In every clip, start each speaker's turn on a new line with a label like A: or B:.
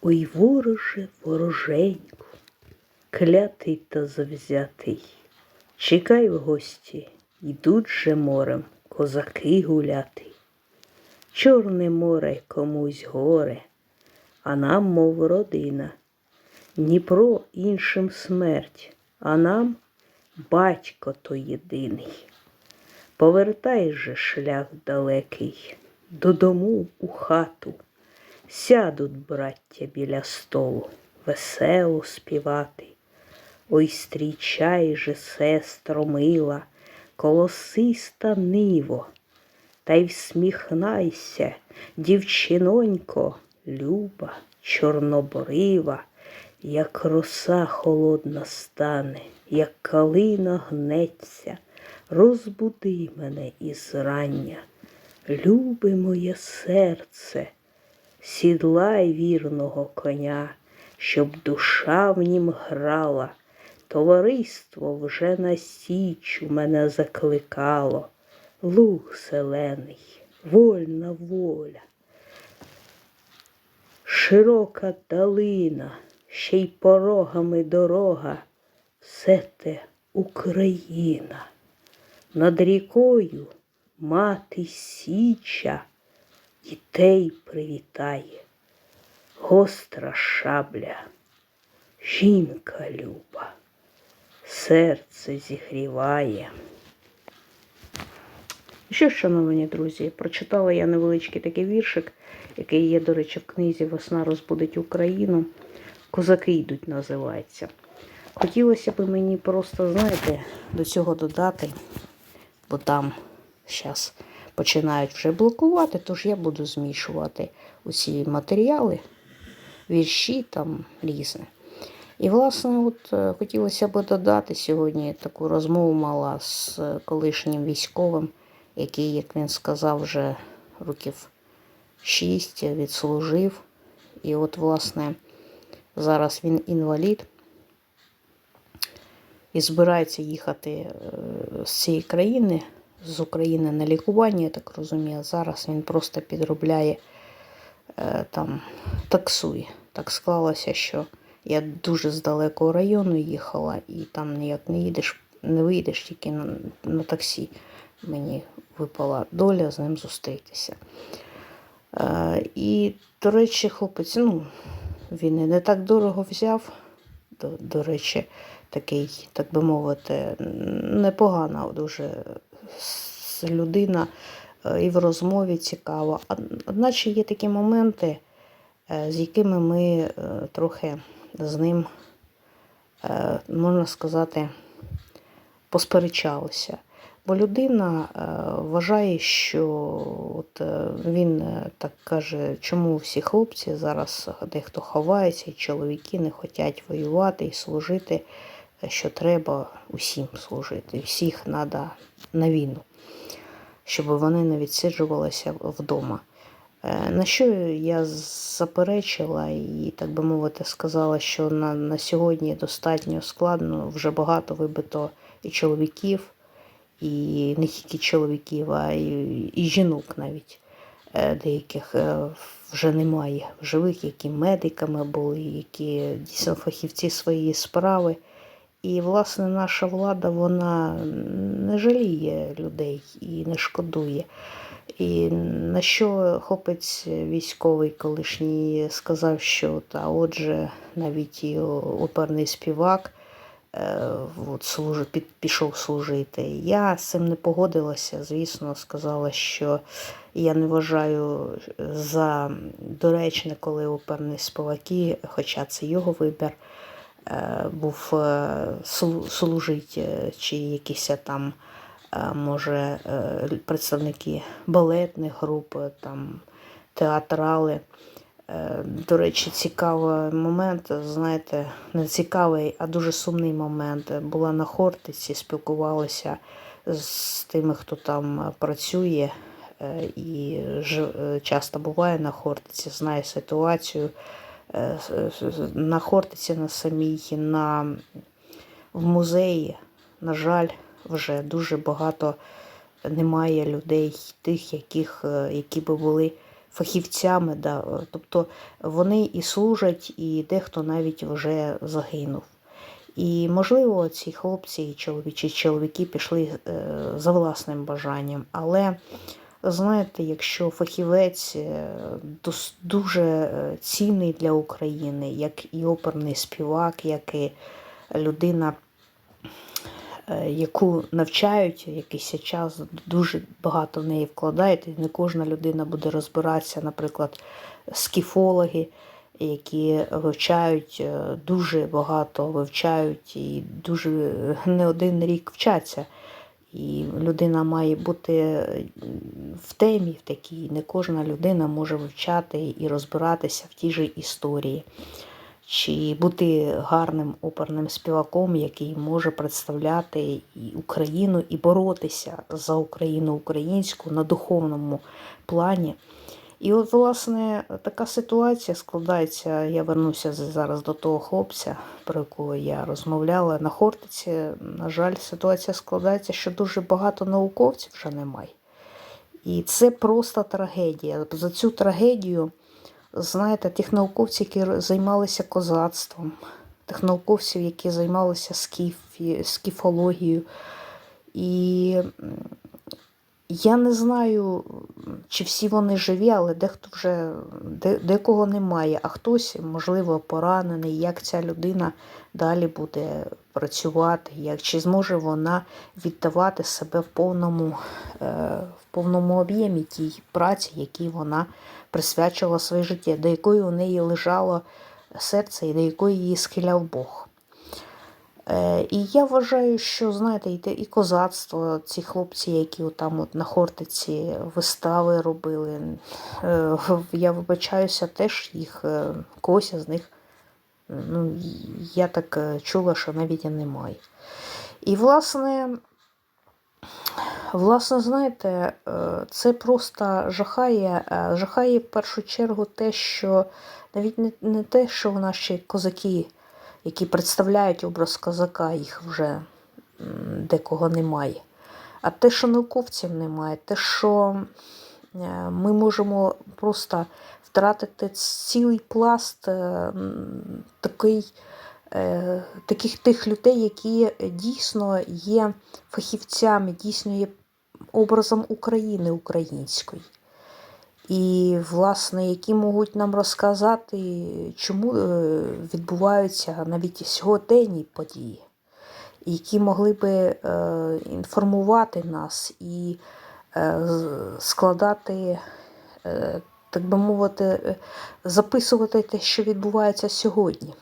A: Ой, вороже, вороженьку, клятий та завзятий, чекай в гості, йдуть же морем козаки гуляти. Чорне море комусь горе, а нам, мов родина. Дніпро іншим смерть, а нам батько то єдиний. Повертай же шлях далекий, додому у хату. Сядуть браття біля столу, весело співати. Ой, стрічай же, сестро мила, колосиста ниво, та й всміхнайся, дівчинонько, люба, чорнобрива, як роса холодна стане, як калина гнеться, розбуди мене із рання, любе моє серце, сідлай вірного коня, щоб душа в нім грала. Товариство вже на січ у мене закликало. Луг зелений, вольна воля. Широка долина, ще й порогами дорога, все те Україна. Над рікою мати січа дітей привітає, гостра шабля, жінка люба, серце зігріває. Що, ж, шановні друзі, прочитала я невеличкий такий віршик, який є, до речі, в книзі Весна розбудить Україну. Козаки йдуть, називається. Хотілося б мені просто, знаєте, до цього додати, бо там зараз починають вже блокувати, тож я буду змішувати усі матеріали, вірші там різне. І, власне, от е, хотілося б додати сьогодні таку розмову мала з е, колишнім військовим, який, як він сказав, вже років шість відслужив. І от, власне, зараз він інвалід і збирається їхати е, з цієї країни, з України на лікування, я так розумію. Зараз він просто підробляє е, там, таксує. Так склалося, що я дуже з далекого району їхала, і там ніяк не їдеш, не вийдеш тільки на, на таксі. Мені випала доля з ним зустрітися. Е, і, до речі, хлопець, ну, він і не так дорого взяв. До, до речі, такий, так би мовити, непогана дуже людина е, і в розмові цікава. Одначе є такі моменти, е, з якими ми е, трохи з ним, можна сказати, посперечалися. Бо людина вважає, що от, він так каже, чому всі хлопці зараз дехто ховається, і чоловіки не хочуть воювати і служити, що треба усім служити. Всіх треба на війну, щоб вони не відсиджувалися вдома. Е, На що я заперечила і, так би мовити, сказала, що на, на сьогодні достатньо складно, вже багато вибито і чоловіків, і не тільки чоловіків, а й, і жінок навіть е, деяких е, вже немає живих, які медиками були, які дійсно фахівці своєї справи. І, власне, наша влада вона не жаліє людей і не шкодує. І на що хлопець військовий колишній сказав, що та отже, навіть і оперний співак е, от, служи, під, пішов служити. Я з цим не погодилася. Звісно, сказала, що я не вважаю за доречне, коли оперні співаки, хоча це його вибір, був е, служить, е, чи якісь там, е, може, е, представники балетних груп, е, там, театрали. Е, До речі, цікавий момент, знаєте, не цікавий, а дуже сумний момент. Була на Хортиці, спілкувалася з тими, хто там працює е, і е, часто буває на Хортиці, знає ситуацію. Е, На Хортиці на самій, на, в музеї, на жаль, вже дуже багато немає людей, тих, яких, е, які би були фахівцями. Да. Тобто вони і служать, і дехто навіть вже загинув. І, можливо, ці хлопці і чоловічі чоловіки пішли е, за власним бажанням. Але знаєте, якщо фахівець е, дуже е, цінний для України, як і оперний співак, як і людина, е, яку навчають якийсь час, дуже багато в неї вкладають, і не кожна людина буде розбиратися, наприклад, скіфологи, які вивчають дуже багато вивчають і дуже не один рік вчаться. І людина має бути е, в темі в такій. Не кожна людина може вивчати і розбиратися в тій же історії, чи бути гарним оперним співаком, який може представляти і Україну і боротися за Україну українську на духовному плані. І от, власне, така ситуація складається. Я вернуся зараз до того хлопця, про якого я розмовляла. На Хортиці, на жаль, ситуація складається, що дуже багато науковців вже немає. І це просто трагедія. За цю трагедію, знаєте, тих науковців, які займалися козацтвом, тих науковців, які займалися скіфі, скіфологією. І я не знаю, чи всі вони живі, але дехто вже декого немає, а хтось, можливо, поранений, як ця людина далі буде працювати, як чи зможе вона віддавати себе в повному, е, в повному об'ємі тій праці, якій вона присвячувала своє життя, до якої у неї лежало серце і до якої її схиляв Бог. Е, І я вважаю, що знаєте, і, козацтво, ці хлопці, які там от на Хортиці вистави робили. е, Я вибачаюся, теж їх е, когось з них. Ну, я так чула, що навіть і немає. І, власне, власне, знаєте, це просто жахає. Жахає в першу чергу те, що навіть не, те, що наші козаки які представляють образ козака, їх вже декого немає. А те, що науковців немає, те, що е, ми можемо просто втратити цілий пласт е, такий, е, таких тих людей, які дійсно є фахівцями, дійсно є образом України української. І, власне, які можуть нам розказати, чому е, відбуваються навіть сьогоденні події, які могли би е, інформувати нас і е, складати, так би мовити, записувати те, що відбувається сьогодні.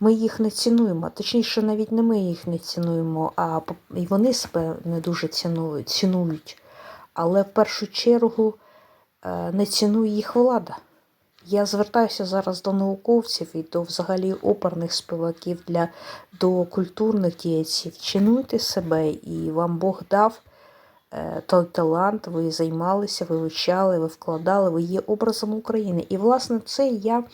A: Ми їх не цінуємо, точніше, навіть не ми їх не цінуємо, а і вони себе не дуже цінують. Але в першу чергу не цінує їх влада. Я звертаюся зараз до науковців і до взагалі оперних співаків, для, до культурних діячів. Цінуйте себе, і вам Бог дав е, той талант, ви займалися, ви вивчали, ви вкладали, ви є образом України. І, власне, це я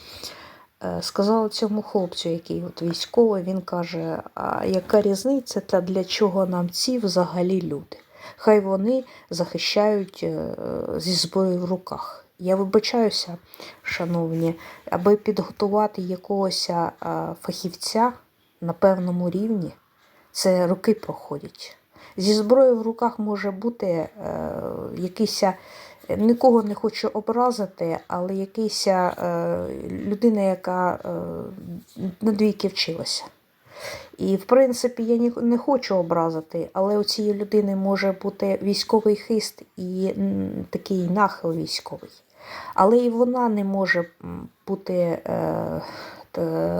A: е, сказала цьому хлопцю, який от військовий, він каже: а яка різниця та для чого нам ці взагалі люди? Хай вони захищають е, зі зброєю в руках. Я вибачаюся, шановні, аби підготувати якогось фахівця на певному рівні, це роки проходять. Зі зброєю в руках може бути е, якийсь, нікого не хочу образити, але якийсь е, людина, яка е, на двійки вчилася. І, в принципі, я не хочу образити, але у цієї людини може бути військовий хист і такий нахил військовий. Але і вона не може бути е,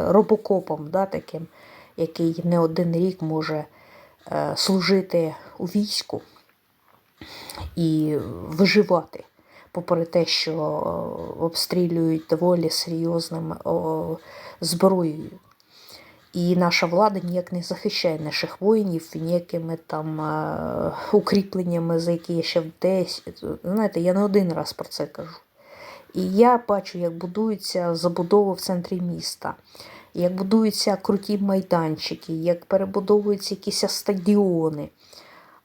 A: робокопом, да, таким, який не один рік може е, служити у війську і виживати, попри те, що е, обстрілюють доволі серйозним зброєю. І наша влада ніяк не захищає наших воїнів ніякими там е, укріпленнями, за які я ще десь. Знаєте, я не один раз про це кажу. І я бачу, як будуються забудови в центрі міста, як будуються круті майданчики, як перебудовуються якісь стадіони.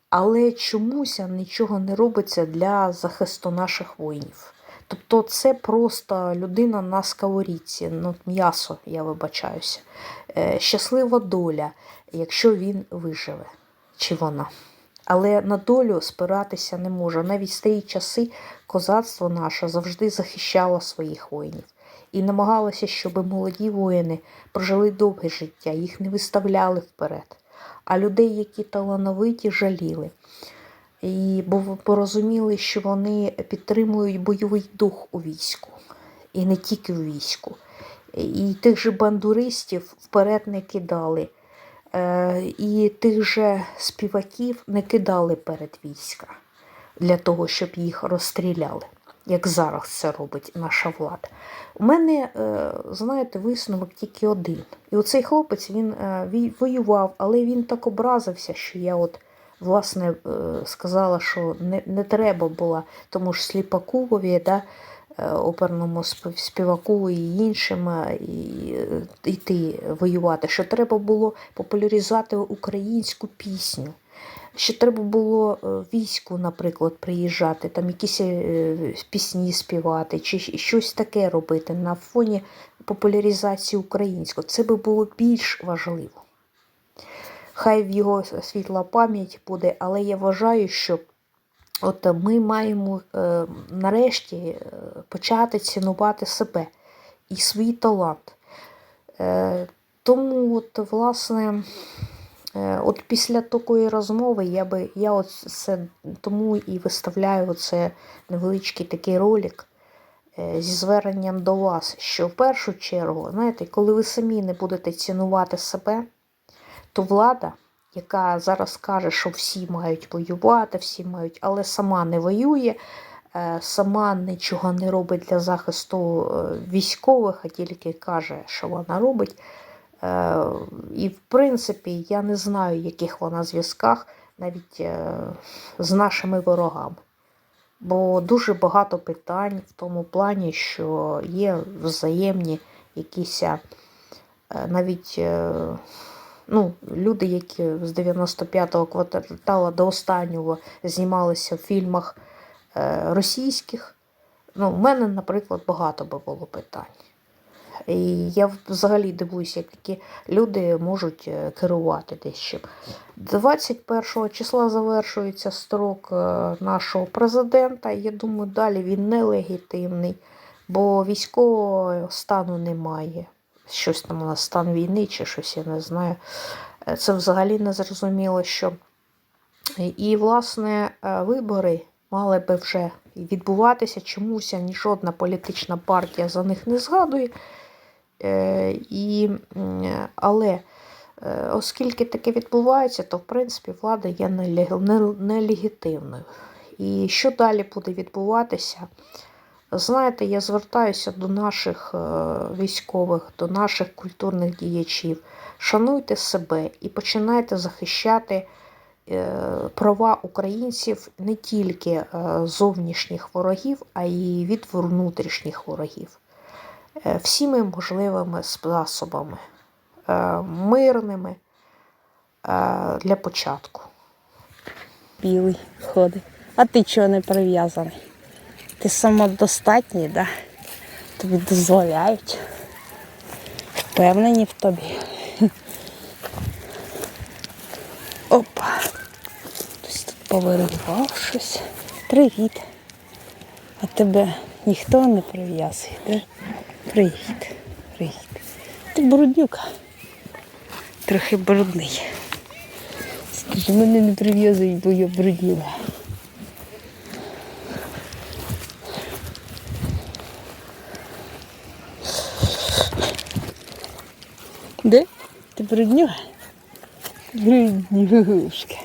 A: Але чомусь нічого не робиться для захисту наших воїнів. Тобто це просто людина на сковорідці, ну, м'ясо, я вибачаюся. Е, щаслива доля, якщо він виживе, чи вона. Але на долю спиратися не може. Навіть в старі часи козацтво наше завжди захищало своїх воїнів і намагалося, щоб молоді воїни прожили довге життя, їх не виставляли вперед. А людей, які талановиті, жаліли. І порозуміли, що вони підтримують бойовий дух у війську, і не тільки в війську. І тих же бандуристів вперед не кидали, Е, і тих же співаків не кидали перед війська для того, щоб їх розстріляли, як зараз це робить наша влада. У мене, е, знаєте, висновок тільки один. І оцей хлопець він е, воював, але він так образився, що я от. Власне, е, сказала, що не, не треба було тому ж Сліпакові, да, е, оперному співаку і іншим е, і, йти воювати, що треба було популяризувати українську пісню. Що треба було війську, наприклад, приїжджати, там якісь пісні співати, чи щось таке робити на фоні популяризації українського. Це би було більш важливо. Хай в його світла пам'ять буде, але я вважаю, що от ми маємо е, нарешті е, почати цінувати себе і свій талант. Е, тому, от, власне, е, от після такої розмови я би я от це тому і виставляю це невеличкий такий ролик е, зі зверненням до вас, що в першу чергу, знаєте, коли ви самі не будете цінувати себе, то влада, яка зараз каже, що всі мають воювати, всі мають, але сама не воює, е, сама нічого не робить для захисту е, військових, а тільки каже, що вона робить. Е, І, в принципі, я не знаю, яких вона зв'язках навіть з нашими ворогами. Бо дуже багато питань в тому плані, що є взаємні якісь навіть ну, люди, які з 95-го кварталу до останнього знімалися в фільмах е, російських. Ну, в мене, наприклад, багато би було питань. І я взагалі дивуюся, як такі люди можуть е, керувати чим. 21 числа завершується строк е, нашого президента. Я думаю, далі він нелегітимний, бо військового стану немає. Щось там у нас стан війни чи щось, я не знаю. Е, Це взагалі не зрозуміло, що. І, власне, е, вибори мали би вже відбуватися чомусь, ні жодна політична партія за них не згадує. Е, І, але оскільки таке відбувається, то в принципі влада є нелегітимною. І що далі буде відбуватися? Знаєте, я звертаюся до наших е, військових, до наших культурних діячів. Шануйте себе і починайте захищати е, права українців не тільки е, зовнішніх ворогів, а й від внутрішніх ворогів всіми можливими засобами, е, мирними для початку.
B: білий ходить. А ти чого не прив'язаний? Ти самодостатній, да? Тобі дозволяють. Впевнені в тобі. Опа. Хтось тут повиривав щось. Привіт. А тебе ніхто не прив'язує, да? Привіт. Привіт. Ти бруднюка. Трохи брудний. Скажи, мене не прив'язують, бо я брудніла. Бруднюга? Бруднюшка.